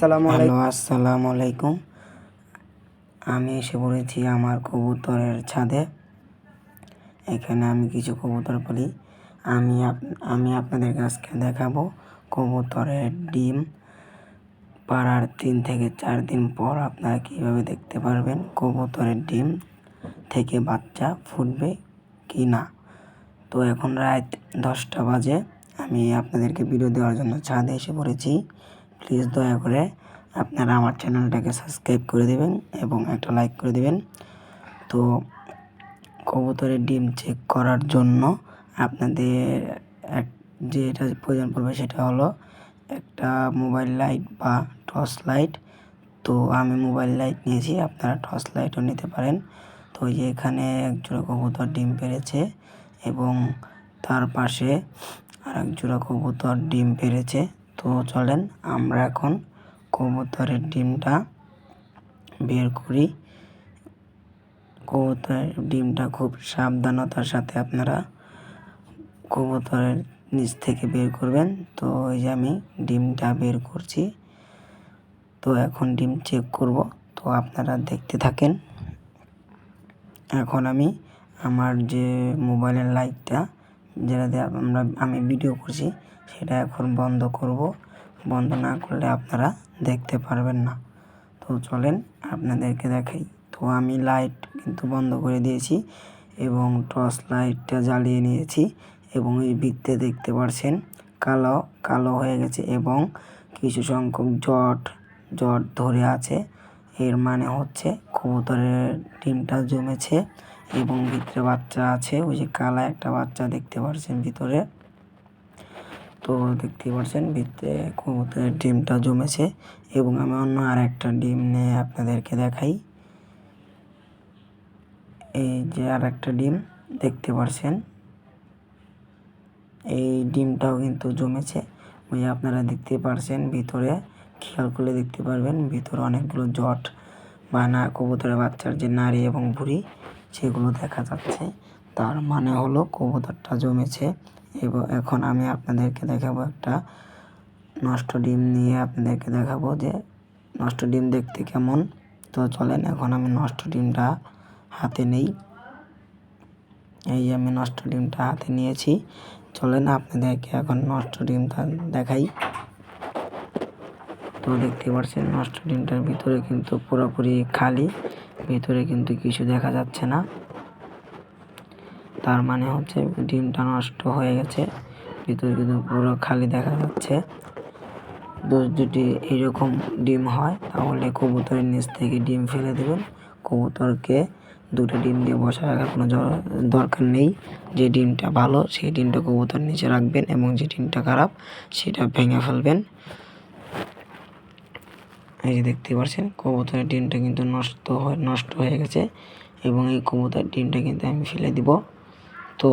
আসসালামু হ্যালো আলাইকুম। আসসালামু আলাইকুম। আমি এসে পড়েছি আমার কবুতরের ছাদে। এখানে আমি কিছু কবুতর পালি। আমি আমি আপনাদের আজকে দেখাবো কবুতরের ডিম। পাড়ার তিন থেকে চার দিন পর আপনারা কীভাবে দেখতে পারবেন কবুতরের ডিম থেকে বাচ্চা ফুটবে কি না। তো এখন রাত দশটা বাজে। আমি আপনাদেরকে ভিডিও দেওয়ার জন্য ছাদে এসে পড়েছি। প্লিজ দয়া করে আপনারা আমার চ্যানেলটাকে সাবস্ক্রাইব করে দেবেন এবং একটা লাইক করে দেবেন। তো কবুতরের ডিম চেক করার জন্য আপনাদের এক যেটা প্রয়োজন পড়বে সেটা হলো একটা মোবাইল লাইট বা টর্চ লাইট তো আমি মোবাইল লাইট নিয়েছি, আপনারা টর্চ লাইটও নিতে পারেন। তো যে এখানে এক জোড়া কবুতর ডিম পেড়েছে এবং তার পাশে আর এক জোড়া কবুতর ডিম পেড়েছে তো চলেন আমরা এখন কবুতরের ডিমটা বের করি। কবুতরের ডিমটা খুব সাবধানতার সাথে আপনারা কবুতরের নিচ থেকে বের করবেন। তো ওই যে আমি ডিমটা বের করছি। তো এখন ডিম চেক করব। তো আপনারা দেখতে থাকেন। এখন আমি আমার যে মোবাইলের লাইটটা যেটা দিয়ে আমরা, আমি ভিডিও করছি, সেটা এখন বন্ধ করব। বন্ধ না করলে আপনারা দেখতে পারবেন না। তো চলেন আপনাদেরকে দেখাই। তো আমি লাইট কিন্তু বন্ধ করে দিয়েছি এবং টর্চ লাইটটা জ্বালিয়ে নিয়েছি এবং এই বৃত্তে দেখতে পাচ্ছেন কালো কালো হয়ে গেছে এবং কিছু সংখ্যক জট জট ধরে আছে। এর মানে হচ্ছে কবুতরের ডিমটা জমেছে এবং ভিতরে বাচ্চা আছে, ওই যে কালা একটা বাচ্চা দেখতে পাচ্ছেন ভিতরে। তো দেখতে পাচ্ছেন ভিতরে কবুতরের ডিমটা জমেছে এবং আমি অন্য আর একটা ডিম নিয়ে আপনাদেরকে দেখাই। এই যে আর একটা ডিম দেখতে পাচ্ছেন এই ডিমটাও কিন্তু জমেছে। ওই আপনারা দেখতে পারছেন ভিতরে, খেয়াল করলে দেখতে পারবেন ভিতরে অনেকগুলো জট বা না কবুতরের বাচ্চার যে নারী এবং ভুঁড়ি সেগুলো দেখা যাচ্ছে, তার মানে হলো কবুতরটা জমেছে। এবং এখন আমি আপনাদেরকে দেখাবো একটা নষ্ট ডিম নিয়ে আপনাদেরকে দেখাবো যে নষ্ট ডিম দেখতে কেমন। তো চলেন, এখন আমি নষ্ট ডিমটা হাতে নেই। এই আমি নষ্ট ডিমটা হাতে নিয়েছি। চলেন, আপনাদেরকে এখন নষ্ট ডিমটা দেখাই। তো দেখতে পাচ্ছেন নষ্ট ডিমটার ভিতরে কিন্তু পুরোপুরি খালি, ভিতরে কিন্তু কিছু দেখা যাচ্ছে না। তার মানে হচ্ছে ডিমটা নষ্ট হয়ে গেছে, ভিতরে কিন্তু পুরো খালি দেখা যাচ্ছে। যদি এরকম ডিম হয়, তাহলে কবুতরের নিচ থেকে ডিম ফেলে দেবেন। কবুতরকে দুটো ডিম দিয়ে বসা রাখার কোনো দরকার নেই। যে ডিমটা ভালো, সেই ডিমটা কবুতর নিচে রাখবেন এবং যে ডিমটা খারাপ, সেটা ভেঙে ফেলবেন। এই যে দেখতে পাচ্ছেন কবুতরের ডিমটা কিন্তু নষ্ট নষ্ট হয়ে গেছে এবং এই কবুতরের ডিমটা কিন্তু আমি ফেলে দিব। তো